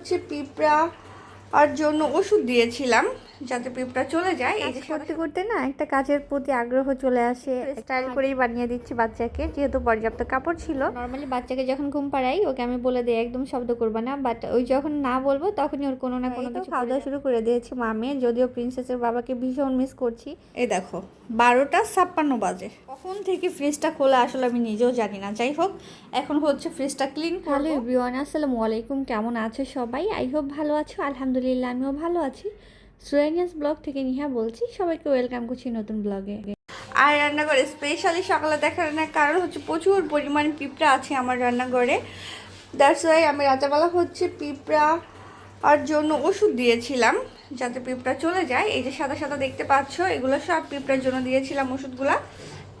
হচ্ছে পিঁপড়া আর জন্য ওষুধ দিয়েছিলাম। যাতে পিঁপড়া চলে যায় এই যে করতে করতে না একটা কাজের প্রতি আগ্রহ চলে আসে। স্টাইল করেই বানিয়ে দিচ্ছি বাচ্চাকে যেহেতু পর্যাপ্ত কাপড় ছিল। নর্মালি বাচ্চাকে যখন ঘুম পাড়াই ওকে আমি বলে দিই একদম শব্দ করবে না। বাট ওই যখন না বলব তখনই ওর কোনো না কোনো কিছু খাওয়া দাওয়া শুরু করে দিয়েছি মামে যদিও প্রিন্সেসের বাবাকে ভীষণ মিস করছি। এই দেখো বারোটা ছাপ্পান্ন বাজে। কখন থেকে ফ্রিজটা খোলা আসলে আমি নিজেও জানি না। যাই হোক এখন হচ্ছে ফ্রিজটা ক্লিন হ্যালো এভরিওয়ান আসসালামু আলাইকুম। কেমন আছো সবাই? আই হোপ ভালো আছো। আলহামদুলিল্লাহ আমিও ভালো আছি। সুরাইনিয়াস ব্লগ থেকে নিহা বলছি, সবাইকে ওয়েলকাম করছি নতুন ব্লগে। আর রান্নাঘরে স্পেশালি সকালে দেখার না কারণ হচ্ছে প্রচুর পরিমাণ পিঁপড়া আছে আমার রান্নাঘরে। দ্যাটস ওয়াই আমি রাতেবেলা হচ্ছে পিঁপড়া আর জন্য ওষুধ দিয়েছিলাম, যাতে পিঁপড়া চলে যায়। এই যে সাদা সাদা দেখতে পাচ্ছ, এগুলো সব পিঁপড়ার জন্য দিয়েছিলাম ওষুধগুলা।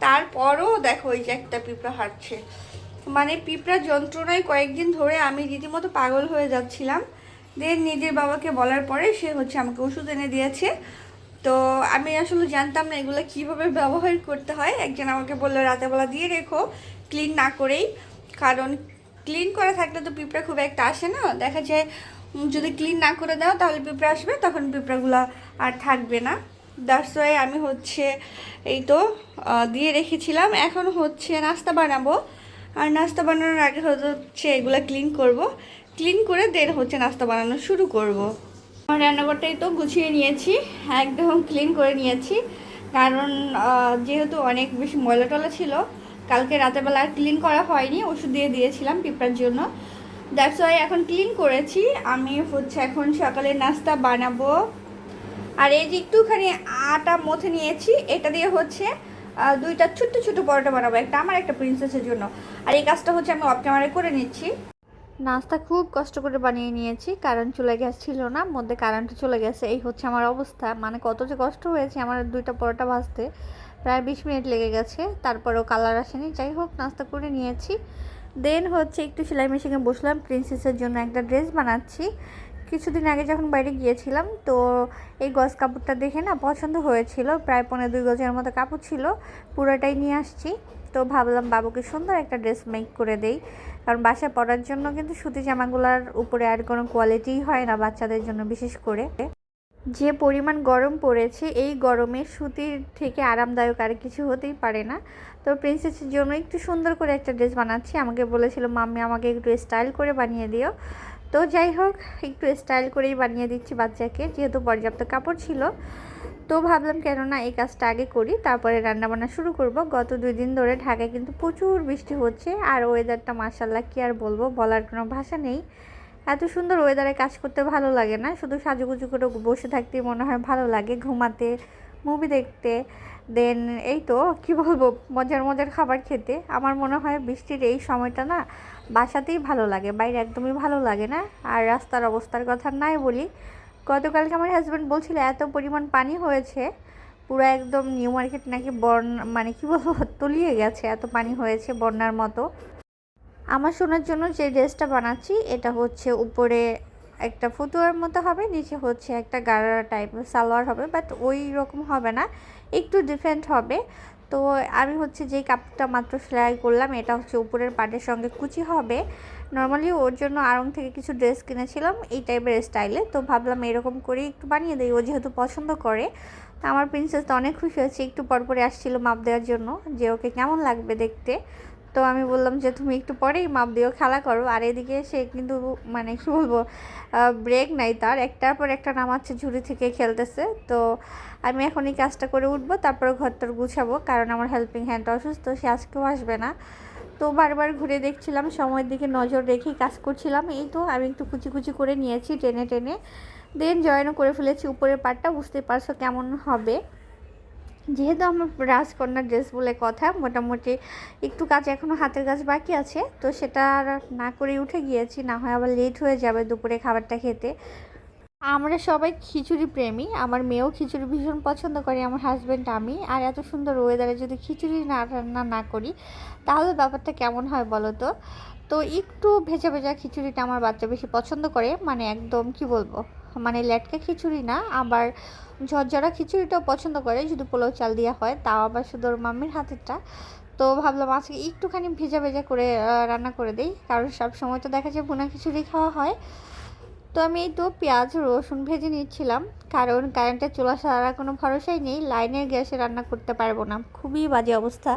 তারপরও দেখো এই যে একটা পিঁপড়া হাঁটছে। মানে পিঁপড়া যন্ত্রণায় কয়েকদিন ধরে আমি রীতিমতো পাগল হয়ে যাচ্ছিলাম। দেন নিজের বাবাকে বলার পরে সে হচ্ছে আমাকে ওষুধ এনে দিয়েছে। তো আমি আসলে জানতাম না এগুলো কীভাবে ব্যবহার করতে হয়। একজন আমাকে বলল রাতেবেলা দিয়ে রেখো, ক্লিন না করেই। কারণ ক্লিন করা থাকলে তো পিঁপড়া খুব একটা আসে না। দেখা যায় যদি ক্লিন না করে দাও তাহলে পিঁপড়া আসবে, তখন পিঁপড়াগুলো আর থাকবে না। দ্যাটস আমি হচ্ছে এই তো দিয়ে রেখেছিলাম। এখন হচ্ছে নাস্তা বানাবো। আর নাস্তা বানানোর আগে হচ্ছে এগুলো ক্লিন করব। ক্লিন করে দেন হচ্ছে নাস্তা বানানো শুরু করব। আমার রান্নাঘরটাই তো গুছিয়ে নিয়েছি, একদম ক্লিন করে নিয়েছি। কারণ যেহেতু অনেক বেশি ময়লা টলা ছিল, কালকে রাতেবেলা আর ক্লিন করা হয়নি, ওষুধ দিয়ে দিয়েছিলাম পিঁপড়ার জন্য। দ্যাটস ওয়াই এখন ক্লিন করেছি। আমি হচ্ছে এখন সকালে নাস্তা বানাবো। আর এই যে একটুখানি আটা মথে নিয়েছি, এটা দিয়ে হচ্ছে দুইটা ছোট্ট ছোট্ট পরোটা বানাবো, একটা আমার, একটা প্রিন্সেসের জন্য। আর এই কাজটা হচ্ছে আমি অপ করে নিচ্ছি। নাস্তা খুব কষ্ট করে বানিয়ে নিয়েছি কারণ চলে গ্যাস ছিল না, মধ্যে কারেন্ট চলে গেছে, এই হচ্ছে আমার অবস্থা মানে কত যে কষ্ট হয়েছে আমার দুইটা পরোটা ভাজতে, প্রায় বিশ মিনিট লেগে গেছে, তারপরেও কালার আসেনি, যাই হোক, নাস্তা করে নিয়েছি, দেন হচ্ছে একটু সেলাই মেশিনে বসলাম, প্রিন্সেসের জন্য একটা ড্রেস বানাচ্ছি, কিছুদিন আগে যখন বাইরে গিয়েছিলাম, তো এই গজ কাপড়টা দেখে না পছন্দ হয়েছিল, প্রায় পনেরো দুই গজের মতো কাপড় ছিল, পুরোটাই নিয়ে আসছি তো ভাবলাম বাবুকে সুন্দর একটা ড্রেস মেক করে দেই। কারণ বাসায় পরার জন্য কিন্তু সুতি জামাগুলোর উপরে আর কোনো কোয়ালিটিই হয় না বাচ্চাদের জন্য বিশেষ করে। যে পরিমাণ গরম পড়েছে, এই গরমে সুতির থেকে আরামদায়ক আর কিছু হতেই পারে না। তো প্রিন্সেসের জন্য একটু সুন্দর করে একটা ড্রেস বানাচ্ছি। আমাকে বলেছিল, মাম্মি, আমাকে একটু স্টাইল করে বানিয়ে দিও। তো যাই হোক, একটু স্টাইল করেই বানিয়ে দিচ্ছি বাচ্চাকে। যেহেতু পর্যাপ্ত কাপড় ছিল তো ভাবলাম কেননা এই কাজটা আগে করি, তারপরে রান্নাবান্না শুরু করব। গত দুই দিন ধরে ঢাকায় কিন্তু প্রচুর বৃষ্টি হচ্ছে আর ওয়েদারটা মাসাল্লাহ কি আর বলব বলার কোনো ভাষা নেই। এত সুন্দর ওয়েদারে কাজ করতে ভালো লাগে না, শুধু সাজুগুজু করে বসে থাকতে মনে হয় ভালো লাগে, ঘুমাতে মুভি দেখতে দেন এই তো, কি বলব, মজার মজার খাবার খেতে। আমার মনে হয় বৃষ্টির এই সময়টা না বাসাতেই ভালো লাগে, বাইরে একদমই ভালো লাগে না। আর রাস্তার অবস্থার কথা নাই বলি গতকালকে আমার হাজব্যান্ড বলছিল, এত পরিমাণ পানি হয়েছে, পুরো একদম নিউ মার্কেট নাকি বন্যা মানে কি বলব, তলিয়ে গেছে, এত পানি হয়েছে বন্যার মতো। আমার শোনার জন্য যে ড্রেসটা বানাচ্ছি, এটা হচ্ছে উপরে একটা ফুতুয়ার মতো হবে, নিচে হচ্ছে একটা গাড়া টাইপ সালোয়ার হবে বাট ওই রকম হবে না, একটু ডিফারেন্ট হবে। তো আমি হচ্ছে যেই কাপড়টা মাত্র সেলাই করলাম, এটা হচ্ছে উপরের পাটের সঙ্গে কুচি হবে। নর্মালি ওর জন্য আরং থেকে কিছু ড্রেস কিনেছিলাম এই টাইপের স্টাইলে তো ভাবলাম এরকম করে একটু বানিয়ে দিই। ও যেহেতু পছন্দ করে, তা আমার প্রিন্সেস তো অনেক খুশি হয়েছে। একটু পরপরে আসছিল মাপ দেওয়ার জন্য যে ওকে কেমন লাগবে দেখতে। তো আমি বললাম যে, তুমি একটু পরেই মাপ দিও, খেলা করো। আর এদিকে সে কিন্তু মানে কী বলব ব্রেক নাই তার। একটার পর একটা নামাচ্ছে, ঝুড়ি থেকে খেলতেছে। তো আমি এখন এই কাজটা করে উঠবো তারপরে ঘরটার গুছাবো, কারণ আমার হেল্পিং হ্যান্ডটা অসুস্থ, সে আজকেও আসবে না। তো বারবার ঘুরে দেখছিলাম, সময়ের দিকে নজর রেখেই কাজ করছিলাম। এই তো আমি একটু কুচি কুচি করে নিয়েছি, টেনে টেনে। দেন জয়েনও করে ফেলেছি, উপরের পাটটা বুঝতে পারছ কেমন হবে। যেহেতু আমার রাজকন্যার ড্রেস বলে কথা, মোটামুটি একটু কাজ এখনও হাতের কাজ বাকি আছে, তো সেটা না করে উঠে গিয়েছি, না হয় আবার লেট হয়ে যাবে দুপুরে খাবারটা খেতে। আমরা সবাই খিচুড়ি প্রেমী, আমার মেয়েও খিচুড়ি ভীষণ পছন্দ করে, আমার হাজব্যান্ড আমি, আর এত সুন্দর ওয়েদারে যদি খিচুড়ি না রান্না না করি, তাহলে ব্যাপারটা কেমন হয় বলো তো? তো একটু ভেজা ভেজা খিচুড়িটা আমার বাচ্চা বেশি পছন্দ করে মানে একদম কি বলব মানে লেটকা খিচুড়ি না, আবার ঝরঝরা খিচুড়িটাও পছন্দ করে, যদি পোলাও চাল দেওয়া হয়, তাও আবার শুধু ওর মাম্মির হাতেরটা। তো ভাবলাম আজকে একটুখানি ভেজা ভেজা করে রান্না করে দিই, কারণ সব সময় তো দেখা যায় ভুনা খিচুড়ি খাওয়া হয়। তো আমি এই তো পেঁয়াজ, রসুন ভেজে নিচ্ছিলাম, কারণ কারেন্টের চুলা সারা কোনো ভরসাই নেই লাইনের গ্যাসে রান্না করতে পারব না। খুবই বাজে অবস্থা,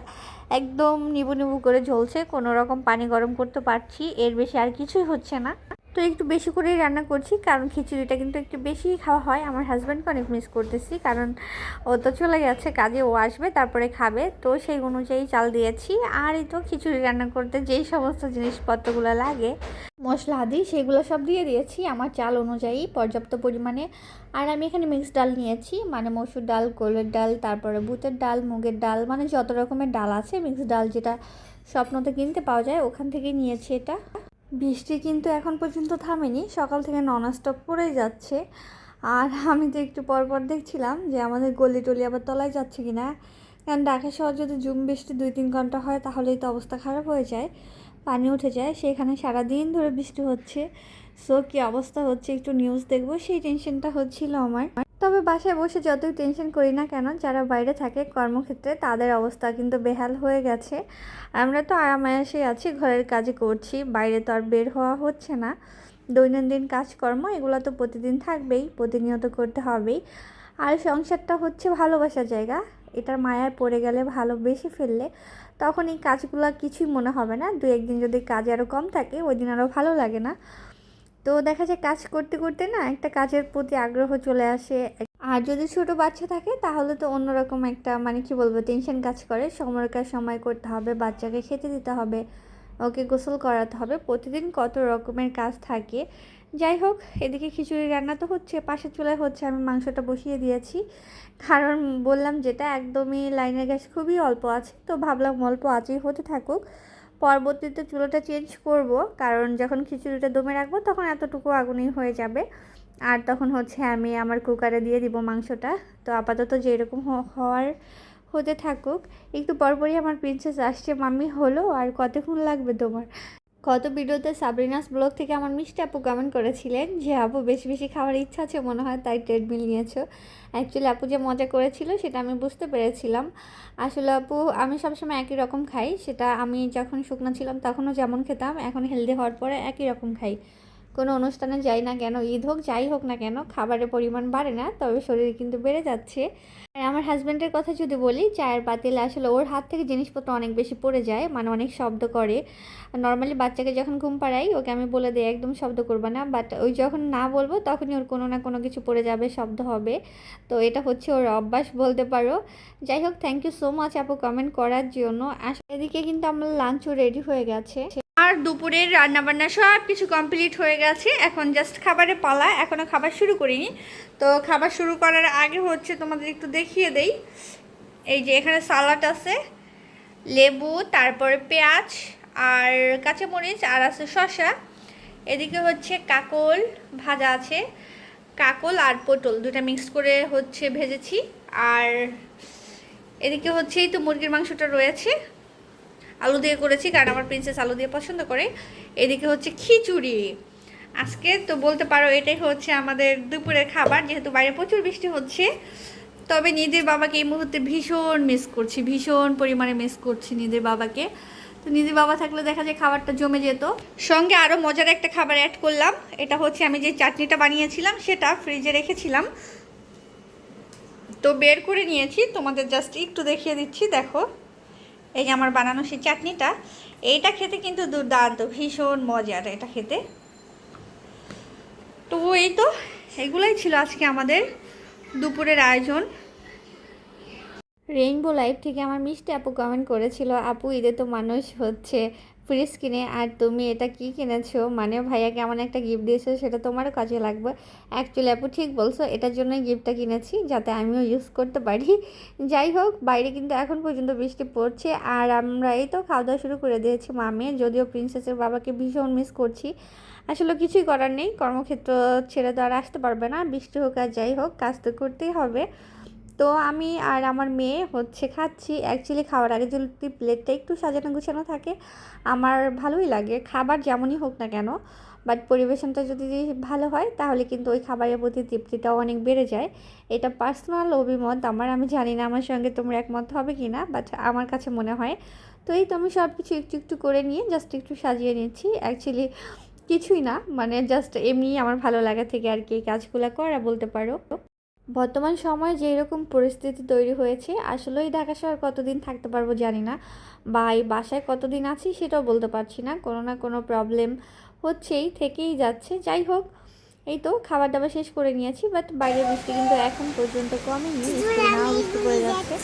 একদম নিবু নিবু করে ঝলছে কোনো রকম পানি গরম করতে পারছি, এর বেশি আর কিছুই হচ্ছে না। তো একটু বেশি করেই রান্না করছি, কারণ খিচুড়িটা কিন্তু একটু বেশি খাওয়া হয়। আমার হাজব্যান্ডকে অনেক মিস করতেছি, কারণ ও তো চলে গেছে কাজে, ও আসবে, তারপরে খাবে। তো সেই অনুযায়ী চাল দিয়েছি। আর এই তো খিচুড়ি রান্না করতে যেই সমস্ত জিনিসপত্রগুলো লাগে, মশলা আদি, সেগুলো সব দিয়ে দিয়েছি। আমার চাল অনুযায়ী পর্যাপ্ত পরিমাণে। আর আমি এখানে মিক্স ডাল নিয়েছি মানে মসুর ডাল, কোলের ডাল, তারপরে বুটের ডাল, মুগের ডাল মানে যত রকমের ডাল আছে মিক্স ডাল যেটা স্বপ্নতে কিনতে পাওয়া যায়, ওখান থেকে নিয়েছি এটা। বৃষ্টি কিন্তু এখন পর্যন্ত থামেনি, সকাল থেকে নন স্টপ পড়েই যাচ্ছে। আর আমি তো একটু পর পর দেখছিলাম যে আমাদের গলি টলি আবার তলায় যাচ্ছে কি না। কারণ ঢাকা শহর যদি জুম বৃষ্টি দুই তিন ঘণ্টা হয়, তাহলেই তো অবস্থা খারাপ হয়ে যায়, পানি উঠে যায়। সেখানে সারা দিন ধরে বৃষ্টি হচ্ছে। সো কী অবস্থা হচ্ছে একটু নিউজ দেখব, সেই টেনশনটা হচ্ছিল আমার। তবে বাসায় বসে যতই টেনশন করি না কেন, যারা বাইরে থাকে কর্মক্ষেত্রে তাদের অবস্থা কিন্তু বেহাল হয়ে গেছে। আমরা তো আরামায়াসে আছি, ঘরের কাজে করছি, বাইরে তো আর বের হওয়া হচ্ছে না। দৈনন্দিন কাজকর্ম, এগুলো তো প্রতিদিন থাকবেই, প্রতিনিয়ত করতে হবেই। আর সংসারটা হচ্ছে ভালোবাসার জায়গা, এটার মায়ায় পড়ে গেলে, ভালোবেসে ফেললে তখন এই কাজগুলো কিছুই মনে হবে না। দু একদিন যদি কাজ আরও কম থাকে, ওই দিন আরও ভালো লাগে না। তো দেখা যায় কাজ করতে করতে না একটা কাজের প্রতি আগ্রহ চলে আসে। আর যদি ছোট বাচ্চা থাকে তাহলে তো অন্যরকম একটা মানে কি বলব টেনশন কাজ করে। সময়ের কাজ সময় করতে হবে, বাচ্চাকে খেতে দিতে হবে, ওকে গোসল করাতে হবে। প্রতিদিন কত রকমের কাজ থাকে। যাই হোক, এদিকে খিচুড়ি রান্না তো হচ্ছে, পাশের চুলায় হচ্ছে, আমি মাংসটা বসিয়ে দিয়েছি। কারণ বললাম যেটা একদমই লাইনের গ্যাস খুবই অল্প আছে, তো ভাবলাম অল্প আছেই হতে থাকুক। পরবর্তীতে চুলাটা চেঞ্জ করব, কারণ যখন খিচুড়িটা দমে রাখব তখন এতটুকু আগুনই হয়ে যাবে। আর তখন হচ্ছে আমি আমার কুকারে দিয়ে দিব মাংসটা। তো আপাতত যেরকম হওয়ার হতে থাকুক, একটু পরপরই আমার প্রিন্সেস আসছে, মাম্মি, হলো? আর কতক্ষণ লাগবে তোমার? কত ভিডিওতে সাবরিনাস ব্লগ থেকে আমার মিষ্টি আপু কমেন্ট করেছিলেন যে, আপু, বেশি বেশি খাওয়ার ইচ্ছা আছে, মনে হয় তাই ট্রেডমিল নিয়েছো। অ্যাকচুয়ালি আপু যে মজা করেছিল, সেটা আমি বুঝতে পেরেছিলাম। আসলে আপু, আমি সবসময় একই রকম খাই। সেটা আমি যখন শুকনো ছিলাম, তখনও যেমন খেতাম। এখন হেলদি হওয়ার পরে একই রকম খাই। কোনো অনুষ্ঠানে যাই না কেন, ঈদ হোক, যাই হোক না কেন, খাবারের পরিমাণ বাড়ে না, তবে শরীর কিন্তু বেড়ে যাচ্ছে। আর আমার হাজব্যান্ডের কথা যদি বলি, চায়ের পাতিল আসলে ওর হাত থেকে জিনিসপত্র অনেক বেশি পড়ে যায় মানে অনেক শব্দ করে। নর্মালি বাচ্চাকে যখন ঘুম পাড়াই, ওকে আমি বলে দিই, একদম শব্দ করবে না। বাট ওই যখন না বলব, তখনই ওর কোনো না কোনো কিছু পড়ে যাবে, শব্দ হবে। তো এটা হচ্ছে ওর অভ্যাস বলতে পারো। যাই হোক থ্যাংক ইউ সো মাচ আপু কমেন্ট করার জন্য। এদিকে কিন্তু আমার লাঞ্চও রেডি হয়ে গেছে। আর দুপুরের রান্নাবান্না সব কিছু কমপ্লিট হয়ে গেছে। এখন জাস্ট খাবারে পালা এখনও খাবার শুরু করিনি। তো খাবার শুরু করার আগে হচ্ছে তোমাদের একটু দেখিয়ে দেই। এই যে এখানে সালাড আছে, লেবু, তারপরে পেঁয়াজ আর কাঁচামরিচ আর আছে শসা। এদিকে হচ্ছে কাকল ভাজা আছে, কাকল আর পটল দুটা মিক্স করে হচ্ছে ভেজেছি। আর এদিকে হচ্ছে এই তো মুরগির মাংসটা রয়েছে। আলু দিয়ে করেছি, কারণ আমার প্রিন্সেস আলু দিয়ে পছন্দ করে। এদিকে হচ্ছে খিচুড়ি। আজকে তো বলতে পারো এটাই হচ্ছে আমাদের দুপুরের খাবার, যেহেতু বাইরে প্রচুর বৃষ্টি হচ্ছে। তবে নিদের বাবাকে এই মুহূর্তে ভীষণ মিস করছি, ভীষণ পরিমাণে মিস করছি নিদের বাবাকে। তো নিদের বাবা থাকলে দেখা যায় খাবারটা জমে যেত। সঙ্গে আরও মজার একটা খাবার অ্যাড করলাম, এটা হচ্ছে আমি যে চাটনিটা বানিয়েছিলাম, সেটা ফ্রিজে রেখেছিলাম। তো বের করে নিয়েছি, তোমাদের জাস্ট একটু দেখিয়ে দিচ্ছি, দেখো। এই যে আমার বানানো সেই চাটনিটা, এইটা খেতে কিন্তু দুর্দান্ত, ভীষণ মজার এটা খেতে। তো এই তো, এগুলাই ছিল আজকে আমাদের দুপুরের আয়োজন। রেইনবো লাইফ থেকে আমার মিষ্টি আপু কমেন্ট করেছিল, আপু, ঈদে তো মানুষ হচ্ছে। ফ্রিজ কিনে আর তুমি এটা কি কিনেছো? মানে ভাইয়া কেমন একটা গিফট দিয়েছ সেটা তোমারও কাজে লাগবে। অ্যাকচুয়ালি আপু ঠিক বলছো, এটার জন্যই গিফটটা কিনেছি যাতে আমিও ইউজ করতে পারি। যাই হোক, বাইরে কিন্তু এখন পর্যন্ত বৃষ্টি পড়ছে আর আমরা এই তো খাওয়া দাওয়া শুরু করে দিয়েছি মামে, যদিও প্রিন্সেসের বাবাকে ভীষণ মিস করছি। আসলে কিছুই করার নেই, কর্মক্ষেত্র ছেড়ে তো আর আসতে পারবে না, বৃষ্টি হোক আর যাই হোক, কাজ তো করতেই হবে। তো আমি আর আমার মেয়ে হচ্ছে খাচ্ছি। অ্যাকচুয়ালি খাওয়ার আগে যদি প্লেটটা একটু সাজানো গুছানো থাকে, আমার ভালোই লাগে। খাবার যেমনই হোক না কেন বাট পরিবেশনটা যদি ভালো হয়, তাহলে কিন্তু ওই খাবারের প্রতি তৃপ্তিটাও অনেক বেড়ে যায়। এটা পার্সোনাল অভিমত, আমার আমি জানি না আমার সঙ্গে তোমরা একমত হবে কি না বাট আমার কাছে মনে হয়। তো এই তো আমি সব কিছু একটু একটু করে নিয়ে জাস্ট একটু সাজিয়ে নিচ্ছি। অ্যাকচুয়ালি কিছুই না মানে জাস্ট এমনি আমার ভালো লাগা থেকে আর কি এই কাজগুলো করা বলতে পারো। বর্তমান সময়ে যে এরকম পরিস্থিতি তৈরি হয়েছে আসলেই ঢাকা শহর কতদিন থাকতে পারব জানি না। বা এই বাসায় কতদিন আছি সেটাও বলতে পারছি না। কোনো না কোনো প্রবলেম হচ্ছেই থেকেই যাচ্ছে। যাই হোক এই তো খাবার দাবার শেষ করে নিয়েছি বাট বাইরের বৃষ্টি কিন্তু এখন পর্যন্ত কমেনি। নাও বৃষ্টি পড়ে যাচ্ছে।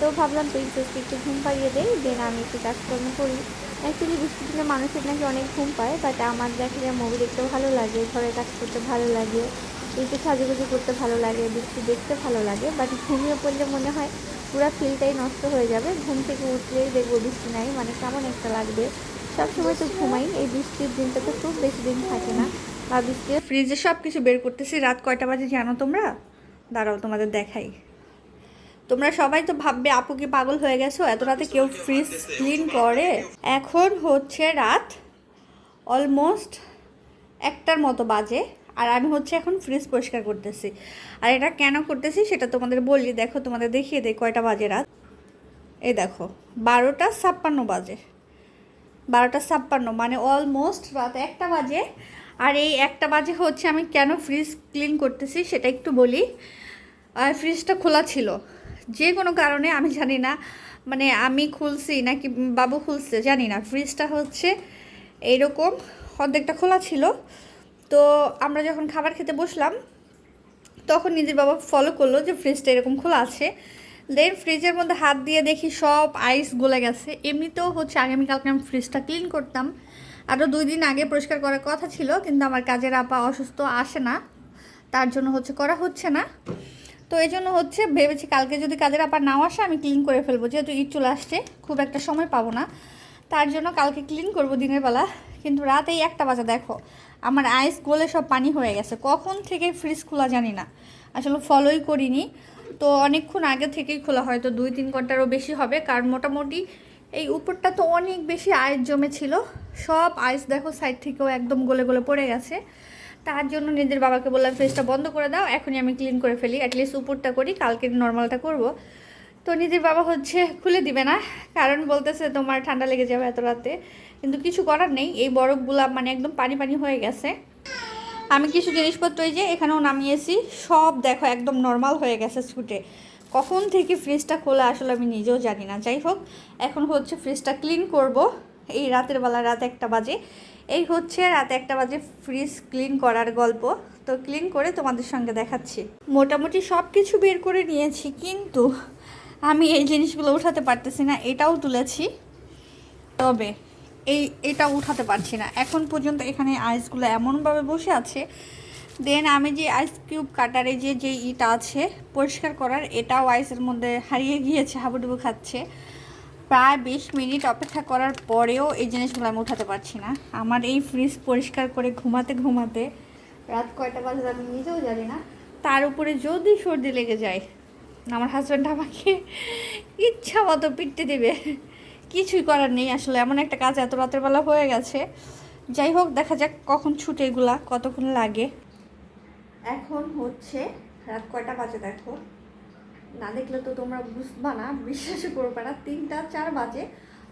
তো ভাবলাম প্রিন্সেসকে একটু ঘুম পাইয়ে দেই দেন আমি একটু কাজকর্ম করি। অ্যাকচুয়ালি বৃষ্টির দিনে মানুষের নাকি অনেক ঘুম পায় বাট আমার দেখলে মুভি দেখতে ভালো লাগে ঘরের কাজ করতে ভালো লাগে। একটু সাজুগুজু করতে ভালো লাগে, বৃষ্টি দেখতে ভালো লাগে বাট ঘুমিয়ে পড়লে মনে হয় পুরো ফিলটাই নষ্ট হয়ে যাবে। ঘুম থেকে উঠলেই দেখব বৃষ্টি নাই মানে কেমন একটা লাগবে। সবসময় তো ঘুমাই, এই বৃষ্টির দিনটা তো খুব বেশি দিন থাকে না। বা বৃষ্টি ফ্রিজে সব কিছু বের করতেছি, রাত কয়টা বাজে জানো তোমরা? দাঁড়াও, তোমাদের দেখাই। তোমরা সবাই তো ভাববে, আপু কি পাগল হয়ে গেছো? এত রাতে কেউ ফ্রিজ ক্লিন করে? এখন হচ্ছে রাত অলমোস্ট একটার মতো বাজে। আর আমি হচ্ছে এখন ফ্রিজ পরিষ্কার করতেছি। আর এটা কেন করতেছি সেটা তোমাদের বলি। দেখো, তোমাদের দেখিয়ে দেয় কয়টা বাজে রাত। এই দেখো, বারোটা ছাপ্পান্ন বাজে। বারোটা ছাপ্পান্ন মানে অলমোস্ট রাত একটা বাজে। আর এই একটা বাজে হচ্ছে আমি কেন ফ্রিজ ক্লিন করতেছি সেটা একটু বলি। আর ফ্রিজটা খোলা ছিল। যে কোনো কারণে, আমি জানি না মানে আমি খুলছি নাকি বাবু খুলছে, জানি না। ফ্রিজটা হচ্ছে এইরকম অর্ধেকটা খোলা ছিল। তো আমরা যখন খাবার খেতে বসলাম, তখন নিজের বাবা ফলো করল যে ফ্রিজটা এরকম খোলা আছে। দেন ফ্রিজের মধ্যে হাত দিয়ে দেখি সব আইস গলে গেছে। এমনিতেও হচ্ছে আগামীকালকে আমি ফ্রিজটা ক্লিন করতাম। আরও দুই দিন আগে পরিষ্কার করার কথা ছিল, কিন্তু আমার কাজের আপা অসুস্থ আসে না। তার জন্য হচ্ছে করা হচ্ছে না। তো এই জন্য হচ্ছে ভেবেছি কালকে যদি কাজের আপা নাও আসে, আমি ক্লিন করে ফেলব। যেহেতু ঈদ চলে আসছে, খুব একটা সময় পাবো না। তার জন্য কালকে ক্লিন করব দিনের বেলা। কিন্তু রাত এই একটা বাজে, দেখো। আমার আইস গলে সব পানি হয়ে গেছে। কখন থেকে ফ্রিজ খোলা জানি না। আসলে ফলোই করিনি। তো অনেকক্ষণ আগে থেকেই খোলা হয়তো দুই তিন ঘন্টারও বেশি হবে। কারণ মোটামুটি এই উপরটা তো অনেক বেশি আইস জমেছিল। সব আইস দেখো সাইড থেকেও একদম গলে গলে পড়ে গেছে। তার জন্য নিজের বাবাকে বললাম ফ্রিজটা বন্ধ করে দাও। এখনই আমি ক্লিন করে ফেলি। অ্যাটলিস্ট উপরটা করি। কালকে নর্মালটা করব। তো নিজের বাবা হচ্ছে খুলে দিবে না। কারণ বলতেছে, তোমার ঠান্ডা লেগে যাবে এত রাতে। কিন্তু কিছু করার নেই। এই বরফগুলা মানে একদম পানি পানি হয়ে গেছে। আমি কিছু জিনিসপত্র এই যে এখানেও নামিয়েছি। সব দেখো একদম নর্মাল হয়ে গেছে ছুটে। কখন থেকে ফ্রিজটা খোলা আসলে আমি নিজেও জানি না। যাই হোক, এখন হচ্ছে ফ্রিজটা ক্লিন করব। এই রাতের বেলা রাত একটা বাজে। এই হচ্ছে রাত একটা বাজে ফ্রিজ ক্লিন করার গল্প। তো ক্লিন করে তোমাদের সঙ্গে দেখাচ্ছি। মোটামুটি সব কিছু বের করে নিয়েছি, কিন্তু আমি এই জিনিসগুলো উঠাতে পারতেছি না, এটাও তুলেছি। তবে এই, এটা উঠাতে পারছি না। এখন পর্যন্ত এখানে আইসগুলো এমনভাবে বসে আছে। দেন আমি যে আইস কিউব কাটারে যে যে ইটা আছে, পরিষ্কার করার, এটাও আইসের মধ্যে হারিয়ে গিয়েছে, হাবুডুবু খাচ্ছে। প্রায় বিশ মিনিট অপেক্ষা করার পরেও এই জিনিসগুলো আমি উঠাতে পারছি না। আমার এই ফ্রিজ পরিষ্কার করে ঘুমাতে ঘুমাতে রাত কয়টা বাজে আমি নিজেও জানি না। তার উপরে যদি সর্দি লেগে যায়, আমার হাজব্যান্ড আমাকে ইচ্ছা মতো পিটতে দেবে। কিছুই করার নেই আসলে। এমন একটা কাজ এত রাতের বেলা হয়ে গেছে। যাই হোক, দেখা যাক কখন ছুটে এগুলা, কতক্ষণ লাগে। এখন হচ্ছে রাত কয়টা বাজে দেখো? না দেখলে তো তোমরা বুঝবা না বিশ্বাস করবে না। তিনটা, চার বাজে।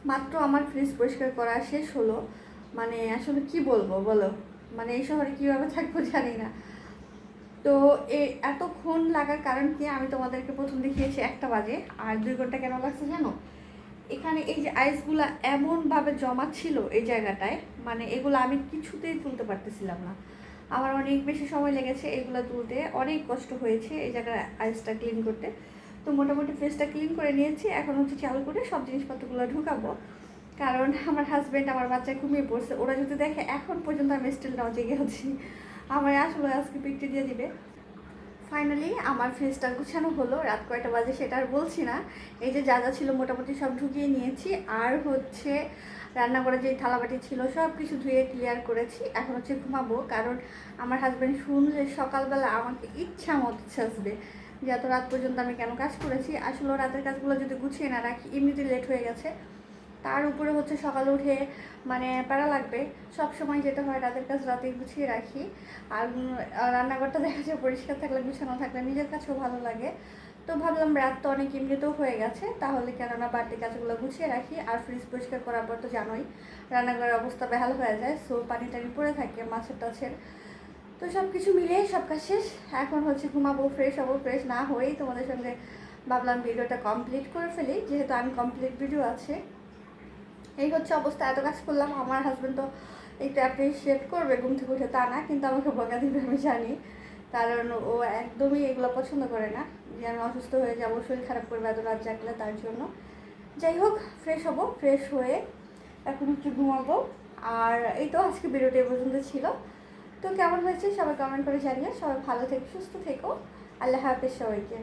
মাত্র আমার ফ্রিজ পরিষ্কার করা শেষ হলো। মানে আসলে কি বলব বলো? মানে এই শহরে কীভাবে থাকব জানি না। তো এ, এতক্ষণ লাগার কারণ কি আমি তোমাদেরকে প্রথম দেখিয়েছি একটা বাজে। আর দুই ঘণ্টা কেন লাগছে জানো? এখানে এই যে আইসগুলো এমনভাবে জমা ছিল এই জায়গাটায় মানে এগুলো আমি কিছুতেই তুলতে পারতেছিলাম না। আমার অনেক বেশি সময় লেগেছে এগুলো তুলতে, অনেক কষ্ট হয়েছে এই জায়গায় আইসটা ক্লিন করতে। তো মোটামুটি ফেসটা ক্লিন করে নিয়েছি, এখন হচ্ছে চালু করে সব জিনিসপত্রগুলো ঢুকাবো। কারণ আমার হাজব্যান্ড আমার বাচ্চা ঘুমিয়ে পড়ছে, ওরা যদি দেখে এখন পর্যন্ত আমি স্টিল নাও জেগে আছি আমার আসলে আজকে পিকটি দিয়ে দিবে। ফাইনালি আমার ফ্রিজটা গুছানো হলো। রাত কয়টা বাজে সেটা আর বলছি না। এই যে যা যা ছিল মোটামুটি সব ঢুকিয়ে নিয়েছি। আর হচ্ছে রান্না করা যে থালাবাটি ছিল, সব কিছু ধুয়ে ক্লিয়ার করেছি। এখন হচ্ছে ঘুমাবো, কারণ আমার হাজব্যান্ড শুনলে সকালবেলা আমাকে ইচ্ছা মতো ছাসবে যে এত রাত পর্যন্ত আমি কেন কাজ করেছি? আসলে রাতের কাজগুলো যদি গুছিয়ে না রাখি এমনিতে লেট হয়ে গেছে। তার উপরে হচ্ছে সকালে উঠে মানে প্যারা লাগবে। সব সময় যেটা হয় রাতের কাজ রাতে গুছিয়ে রাখি। আর রান্নাঘরটা দেখা যায় পরিষ্কার থাকলে, গুছানো থাকলে নিজের কাছেও ভালো লাগে। তো ভাবলাম রাত তো অনেক এমনিতেও হয়ে গেছে, তাহলে কেননা বাড়তি কাজগুলো গুছিয়ে রাখি। আর ফ্রিজ পরিষ্কার করার পর তো জানোই, রান্নাঘরের অবস্থা বেহাল হয়ে যায় সো পানি টানি পড়ে থাকে মাছের টাছের। তো সব কিছু মিলিয়ে সব কাজ শেষ। এখন হচ্ছে ঘুমাবো ফ্রেশ হব ফ্রেশ না হয়েই তোমাদের সঙ্গে ভাবলাম ভিডিওটা কমপ্লিট করে ফেলি। যেহেতু আমি কমপ্লিট ভিডিও আছে। এই হচ্ছে অবস্থা, এত কাজ করলাম, আমার হাজব্যান্ড তো একটু অ্যাপ্রিসিয়েট করবে ঘুম থেকে উঠে, তা না, কিন্তু আমাকে বকা দিবে আমি জানি, কারণ ও একদমই এগুলো পছন্দ করে না, যে আমি অসুস্থ হয়ে যাব, শরীর খারাপ করবে, এত রাত জাগলে তার জন্য। যাই হোক ফ্রেশ হব ফ্রেশ হয়ে এখন একটু ঘুমাবো, আর এই তো আজকে ভিডিওটা এই পর্যন্ত ছিল। তো কেমন হয়েছে সবাই কমেন্ট করে জানিয়ে সবাই ভালো থেকো, সুস্থ থেকো, আল্লাহ হাফেজ সবাইকে।